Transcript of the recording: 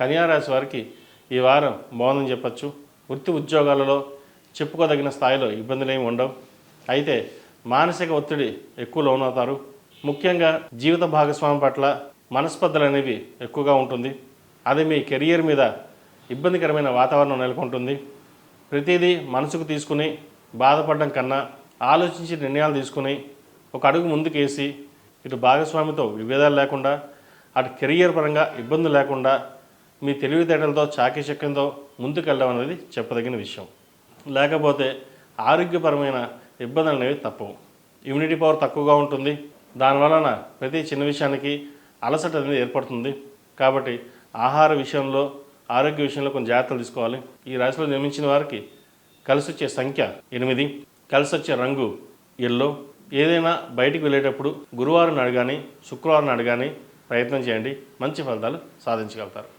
కన్యారాశి వారికి ఈ వారం బాగుందని చెప్పచ్చు. వృత్తి ఉద్యోగాలలో చెప్పుకోదగిన స్థాయిలో ఇబ్బందులు ఏమి ఉండవు. అయితే మానసిక ఒత్తిడి ఎక్కువ లోనవుతారు. ముఖ్యంగా జీవిత భాగస్వామి పట్ల మనస్పర్ధలు అనేవి ఎక్కువగా ఉంటుంది. అది మీ కెరియర్ మీద ఇబ్బందికరమైన వాతావరణం నెలకొంటుంది. ప్రతిదీ మనసుకు తీసుకుని బాధపడడం కన్నా ఆలోచించి నిర్ణయాలు తీసుకుని ఒక అడుగు ముందుకేసి ఇటు భాగస్వామితో విభేదాలు లేకుండా అటు కెరియర్ పరంగా ఇబ్బందులు లేకుండా మీ తెలివితేటలతో చాకచక్యంతో ముందుకెళ్ళడం అనేది చెప్పదగిన విషయం. లేకపోతే ఆరోగ్యపరమైన ఇబ్బందులు అనేవి తప్పవు. ఇమ్యూనిటీ పవర్ తక్కువగా ఉంటుంది. దానివలన ప్రతి చిన్న విషయానికి అలసట అనేది ఏర్పడుతుంది. కాబట్టి ఆహార విషయంలో ఆరోగ్య విషయంలో కొన్ని జాగ్రత్తలు తీసుకోవాలి. ఈ రాశిలో నిర్మించిన వారికి కలిసి వచ్చే సంఖ్య ఎనిమిది. కలిసి వచ్చే రంగు ఎల్లో. ఏదైనా బయటికి వెళ్ళేటప్పుడు గురువారం అడగాని శుక్రవారం అడగాని ప్రయత్నం చేయండి. మంచి ఫలితాలు సాధించగలుగుతారు.